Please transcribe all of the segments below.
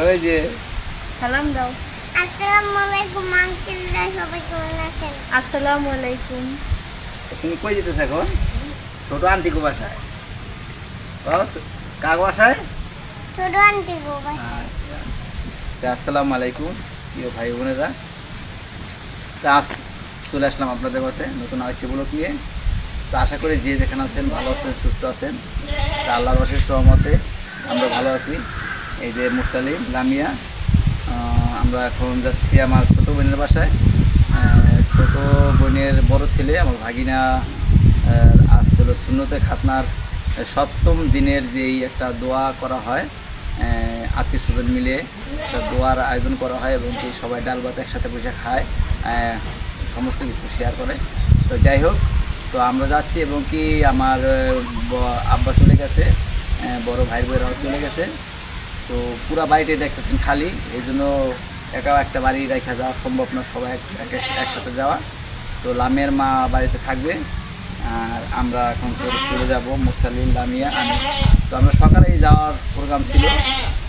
ওই যে। সালাম দাও। আসসালামু আলাইকুম আঙ্কেলরা সবাই কেমন আছেন? আসসালামু আলাইকুম। তুমি কই যেতেছ এখন? ছোট আন্টি গো বাসায়। কার বাসায়? ছোট আন্টি আচ্ছা। আসসালামু আলাইকুম প্রিয় ভাই বোনেরা। তা আজ চলে আসলাম আপনাদের কাছে নতুন আরেকটি ব্লগ নিয়ে। তো আশা করি যে যেখানে আছেন ভালো আছেন সুস্থ আছেন তা আল্লাহর অশেষ সহমতে আমরা ভালো আছি। এই যে মুরসালিম, লামিয়া। আমরা এখন যাচ্ছি আমার ছোট বোনের বাসায়। ছোট বোনের বড় ছেলে, আমার ভাগিনা আজ ছিল শূন্যতে খাতনার সপ্তম দিনের যেই একটা দোয়া করা হয় আত্মীয় স্বজন মিলে একটা দোয়ার আয়োজন করা হয় এবং কি সবাই ডাল ভাত একসাথে বসে খায় সমস্ত কিছু শেয়ার করে। তো যাই হোক, তো আমরা যাচ্ছি এবং কি আমার আব্বা চলে গেছে বড় ভাই বোনেরাও চলে গেছে। তো পুরা বাড়িটাই দেখতেছেন খালি এই জন্য একা একটা বাড়ি রেখা যাওয়া সম্ভব না, সবাই এক- এক- একসাথে যাওয়া। তো লামের মা বাড়িতে থাকবে, আর আমরা এখন চলে যাব মুসালিম লামিয়া, আমি। তো আমরা সকালেই যাওয়ার প্রোগ্রাম ছিল,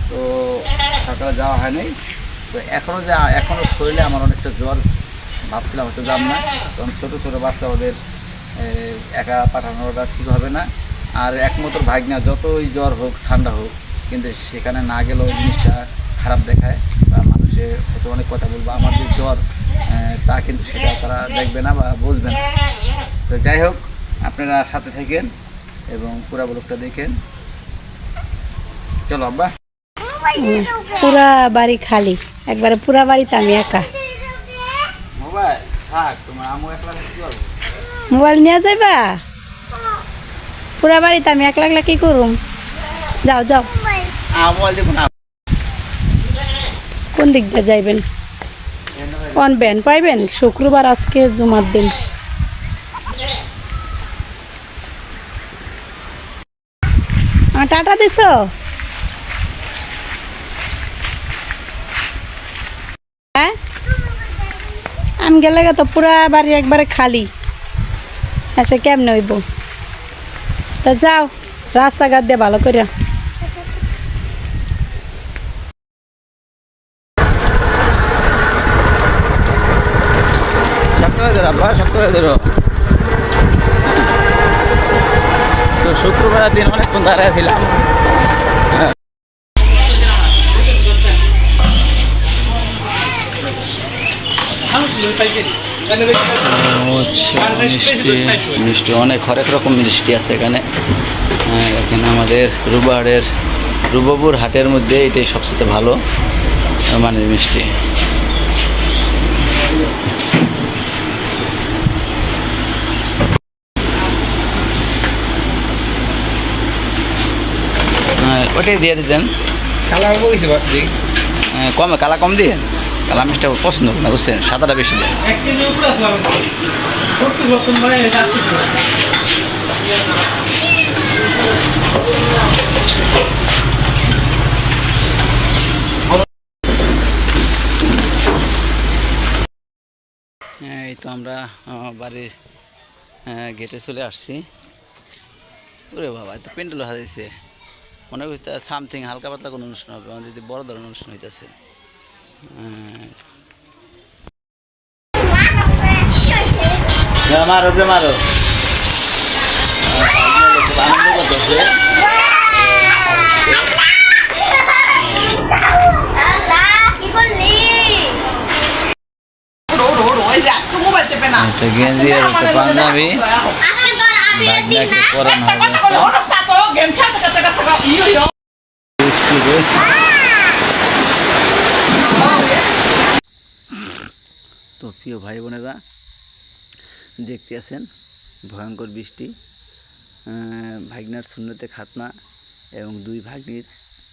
তো সকালে যাওয়া হয়নি তো এখনও যে এখনও শরীরে আমার অনেকটা জ্বর, ভাবছিলাম হয়তো যাব না, কারণ ছোটো ছোটো বাচ্চা ওদের একা পাঠানোটা ঠিক হবে না। আর একমাত্র ভাগনা, যতই জ্বর হোক, ঠান্ডা হোক কিন্তু সেখানে না গেলেও জিনিসটা খারাপ দেখায় বা মানুষে হয়তো অনেক কথা বলব আমার যে জ্বর তা কিন্তু সেটা তারা দেখবে না বা বুঝবে না। তো যাই হোক আপনারা সাথে থাকেন এবং পুরা ব্লগটা দেখেন। চলো আব্বা? পুরা বাড়ি খালি একবারে পুরা বাড়িতে আমি একা। মোবাইল নিয়ে যাইবা? পুরা বাড়িতে আমি একলা একলা কি করুম? যাও যাও। কোন দিক দিয়ে যাইবেন? অনবেন পাইবেন? শুক্রবার আজকে জুমার দিন। টাটা দিছ? হ্যাঁ? আমি গেলে তো পুরা বাড়ি একবারে খালি। আচ্ছা কেমনে হইব? তা যাও রাস্তাঘাট দিয়ে ভালো করে শক্ত হয়ে ধরো। হয়ে তো শুক্রবার দিন অনেকক্ষণ দাঁড়ায় ছিলাম। মিষ্টি মিষ্টি অনেক হরেক রকম মিষ্টি আছে এখানে। হ্যাঁ, এখানে আমাদের রুবাহাটের রুবাবুর হাটের মধ্যে এটাই সবচেয়ে ভালো মানে মিষ্টি। ওটাই দিয়ে দিতেন? কালার বলছি ভাবছি হ্যাঁ, কমে কালা কম দিয়ে? কালা মিষ্টি পছন্দ না বুঝছেন? সাদাটা বেশি বছর মানে। হ্যাঁ, এই তো আমরা বাড়ির গেটে চলে আসছি। ওরে বাবা এত প্যান্ডেল হাজাইছে মনে করতে সামথিং হালকা পাতলা কোনো অনুষ্ঠান হবে আমাদের যদি বড় ধরনের অনুষ্ঠান হইতেছে। মারো রে মারো। আনন্দ করতেছে গেঞ্জি আর পাঞ্জাবি? পরানো হবে। তো প্রিয় ভাই বোনেরা, দেখতে আছেন? ভয়ঙ্কর বৃষ্টি ভাগ্নার শূন্যতে খাতনা এবং দুই ভাগ্নির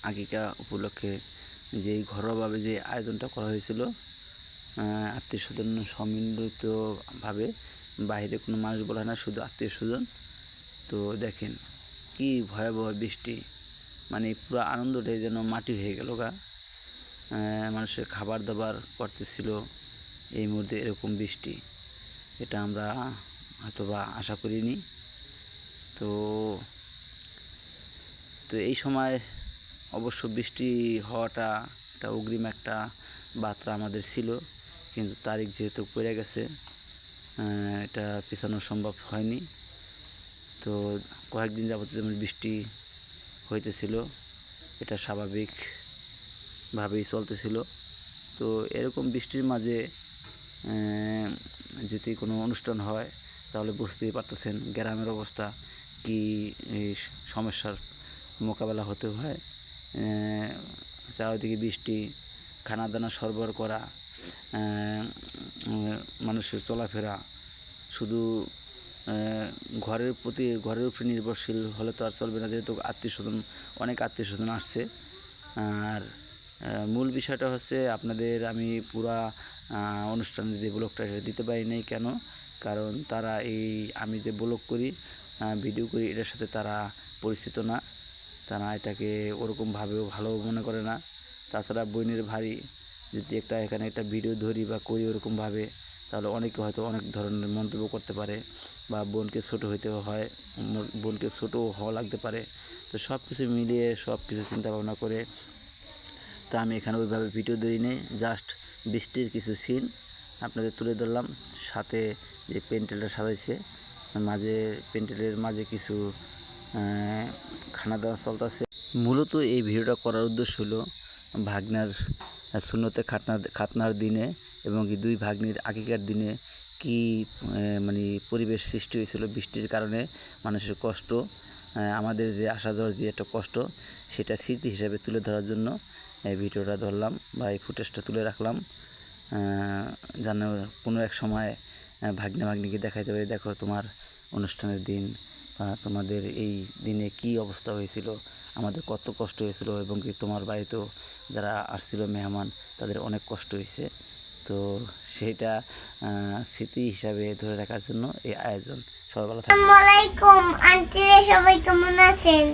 আকিকা উপলক্ষে যেই ঘরোয়াভাবে যে আয়োজনটা করা হয়েছিল আত্মীয় স্বজন সম্মিলিতভাবে বাইরে কোনো মানুষ বলা না, শুধু আত্মীয় স্বজন। তো দেখেন, কি ভয়াবহ বৃষ্টি। মানে পুরো আনন্দটাই যেন মাটি হয়ে গেল গা। মানুষের খাবার দাবার করতেছিল। এই মুহূর্তে এরকম বৃষ্টি, এটা আমরা হয়তো বা আশা করিনি। তো তো এই সময় অবশ্য বৃষ্টি হওয়াটা একটা অগ্রিম একটা বার্তা আমাদের ছিল, কিন্তু তারিখ যেহেতু পড়ে গেছে এটা পেছানো সম্ভব হয়নি। তো কয়েকদিন যাবত যেমন বৃষ্টি হইতেছিল, এটা স্বাভাবিকভাবেই চলতেছিল। তো এরকম বৃষ্টির মাঝে যদি কোনো অনুষ্ঠান হয়, তাহলে বুঝতেই পারতেছেন গ্রামের অবস্থা কি সমস্যার মোকাবেলা হতে হয়। চারিদিকে বৃষ্টি খানা দানা সরবরাহ করা মানুষের চলাফেরা, শুধু ঘরের প্রতি ঘরের উপরে নির্ভরশীল হলে তো আর চলবে না যেহেতু আত্মীয় স্বজন অনেক আত্মীয় স্বজন আসছে। আর মূল বিষয়টা হচ্ছে আপনাদের আমি পুরা আহ, অনুষ্ঠানের যে ব্লগটা দিতে পারি নাই কেন? কারণ তারা এই আমি যে ব্লগ করি ভিডিও করি এটার সাথে তারা পরিচিত না। তারা এটাকে ওরকমভাবেও ভালো মনে করে না। তাছাড়া বইনের ভারী যদি একটা এখানে একটা ভিডিও ধরি বা করি ওরকমভাবে তাহলে অনেকে হয়তো অনেক ধরনের মন্তব্য করতে পারে বা বোনকে ছোট হইতে হয় বোনকে ছোট হওয়া লাগতে পারে। তো সব কিছু মিলিয়ে সব কিছু চিন্তা ভাবনা করে, তো আমি এখানে ওইভাবে ভিডিও নেই জাস্ট বৃষ্টির কিছু সিন আপনাদের তুলে ধরলাম। সাথে যে পেন্টেলটা সাজাইছে মাঝে পেন্টেলের মাঝে কিছু খানা দাওয়া চলতেছে। মূলত এই ভিডিওটা করার উদ্দেশ্য হলো ভাগনার শূন্যতে খাতনা খাতনার দিনে এবং কি দুই ভাগ্নির আগেকার দিনে কি মানে পরিবেশ সৃষ্টি হয়েছিল বৃষ্টির কারণে মানুষের কষ্ট আমাদের যে আসা যাওয়ার যে একটা কষ্ট, সেটা স্মৃতি হিসাবে তুলে ধরার জন্য এই ভিডিওটা ধরলাম বা এই ফুটেজটা তুলে রাখলাম। যেন কোনো এক সময় ভাগ্নে ভাগ্নিকে দেখাইতে পারি, দেখো তোমার অনুষ্ঠানের দিন বা তোমাদের এই দিনে কি অবস্থা হয়েছিল, আমাদের কত কষ্ট হয়েছিল এবং কি তোমার বাড়িতেও যারা আসছিল মেহমান, তাদের অনেক কষ্ট হয়েছে। তো সেটা স্মৃতি হিসাবে ধরে রাখার জন্য এই আয়োজন। সবাই ভালো থাকবে আসসালামু আলাইকুম। আন্টিরা সবাই কেমন আছেন?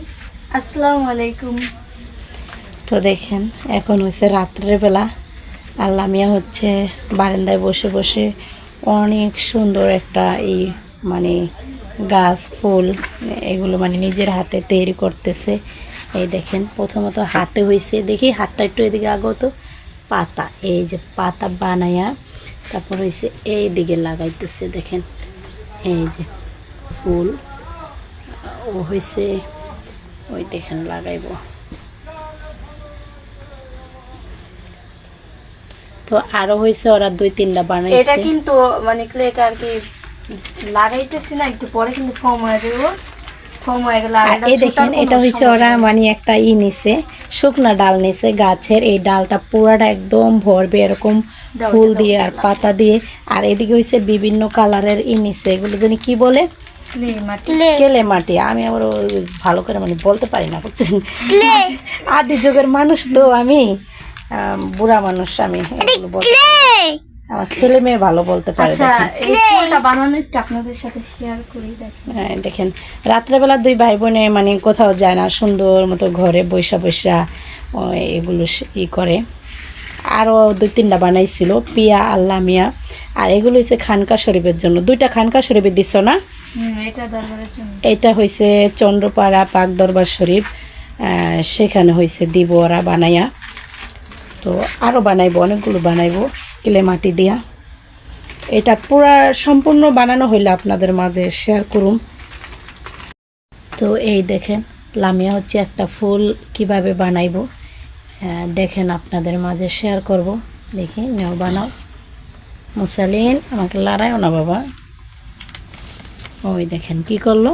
আসসালামু আলাইকুম। তো দেখেন এখন হচ্ছে রাত্রের বেলা। আর লামিয়া হচ্ছে বারান্দায় বসে বসে অনেক সুন্দর একটা এই মানে গাছ ফুল এগুলো মানে নিজের হাতে তৈরি করতেছে। এই দেখেন প্রথমত হাতে হয়েছে দেখি হাতটা একটু এদিকে আগত। পাতা এই যে পাতা বানায়া তারপর হয়েছে এই দিকে লাগাইতেছে দেখেন। এই যে ফুল ও হয়েছে ওই দেখেন লাগাইবো। তো আরও হয়েছে ওরা দুই তিনটা এটা বানাইছে কিন্তু মানে কি এটা আর কি লাগাইতেছি না একটু পরে কিন্তু ফর্ম হয়ে যাব। ফর্ম হয়ে গেলে এটা এই দেখেন এটা হচ্ছে ওরা মানে একটা ই নিছে। শুকনা ডাল নিছে গাছের এই ডালটা পুরাটা একদম ভরবে এরকম ফুল দিয়ে আর পাতা দিয়ে। আর এদিকে হয়েছে বিভিন্ন কালারের ই নিছে এগুলো যেন কি বলে? মাটি। কেলে। মাটি। আমি আবার ওই ভালো করে মানে বলতে পারি না বুঝছেন? আদি যুগের মানুষ তো আমি আম, বুড়া মানুষ আমি এগুলো বলতে আমার ছেলে মেয়ে ভালো বলতে পারে আচ্ছা দেখেন। হ্যাঁ, দেখেন। রাত্রেবেলা দুই ভাই বোনে মানে কোথাও যায় না সুন্দর মতো ঘরে বৈশা বৈশা এগুলো ই করে। আরও দুই তিনটা বানাইছিল পিয়া আল্লাহ মিয়া। আর এগুলো হচ্ছে খানকা শরীফের জন্য। দুইটা খানকা শরীফে দিছ না? এটা হয়েছে চন্দ্রপাড়া পাক দরবার শরীফ সেখানে হয়েছে দিব ওরা বানাইয়া। তো আরও বানাইবো, অনেকগুলো বানাইবো কিলে মাটি দিয়া। এটা পুরা সম্পূর্ণ বানানো হইলে আপনাদের মাঝে শেয়ার করুম তো এই দেখেন, লামিয়া হচ্ছে একটা ফুল কীভাবে বানাইবো দেখেন আপনাদের মাঝে শেয়ার করব। দেখি, নেও বানাও। মুসালিন, আমাকে লড়াইও না বাবা। ওই দেখেন, কি করল?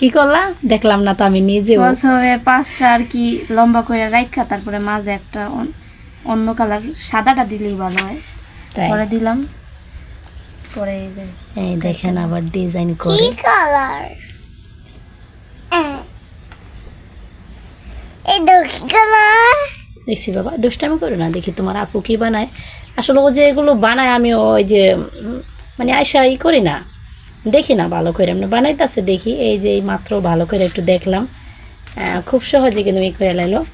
কি করলা? দেখলাম না তো আমি নিজে পাঁচটা আর কি লম্বা করে রাখা তারপরে মাঝে একটা অন্য কালার সাদাটা দিলেই ভালো হয়। তাই? পরে দিলাম। পরে এই দেখেন আবার ডিজাইন কি করে। কালার এই দেখি কালার দেখছি বাবা দুষ্টামি করো না দেখি তোমার আপু কি বানায়। আসলে ও যে এগুলো বানায় আমি ওই যে মানে আয়সা ই করি না। দেখি না ভালো করে এমনি বানাইতেছে দেখি। এই যে এই মাত্র ভালো করে একটু দেখলাম। আহ, খুব সহজে কিন্তু ই করে লাইলো।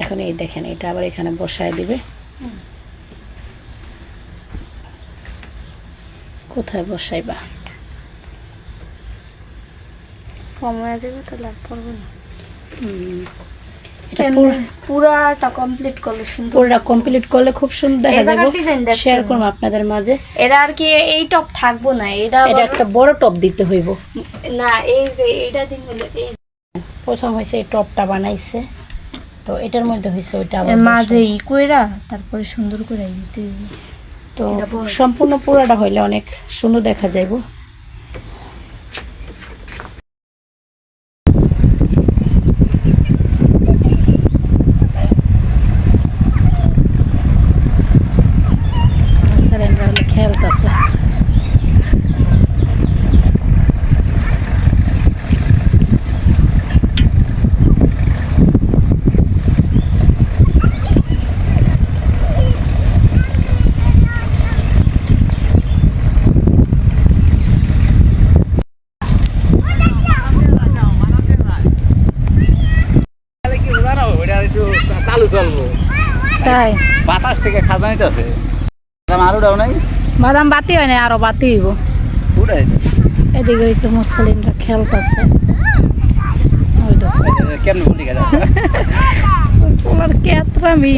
এখন এই দেখেন এটা আবার এখানে বসায় দিবে। কোথায় বসাইবা? কম যাবে তাহলে আর পড়ব না। এটা এমনি পুরো- পুরাটা কমপ্লিট করলে সুন্দর। পুরোটা কমপ্লিট করলে খুব সুন্দর দেখা যাবে। শেয়ার করব আপনাদের মাঝে। এরা আর কি এই টপ থাকব না এটা এটা একটা বড় টপ দিতে হইব। না এই যে এইটা দিন হলো এই প্রথম হয়েছে এই টপটা বানাইছে। তো এটার মধ্যে হয়েছে ওইটা আবার মাঝে ই কইরা তারপরে সুন্দর করে দিতে তো সম্পূর্ণ পুরাটা হইলে অনেক সুন্দর দেখা যাইব খেলতেছে চালু চলবো। তাই। বাতাস থেকে খাজা নিতেছে। আরও ডাও নাই? বাদাম বাতি হয় না আরও বাতি হইব। উড়াই এদিকে হয়েছে মুসলিমরা খেলতেছে। কেমন বলি গেছে তোমার কেতরামি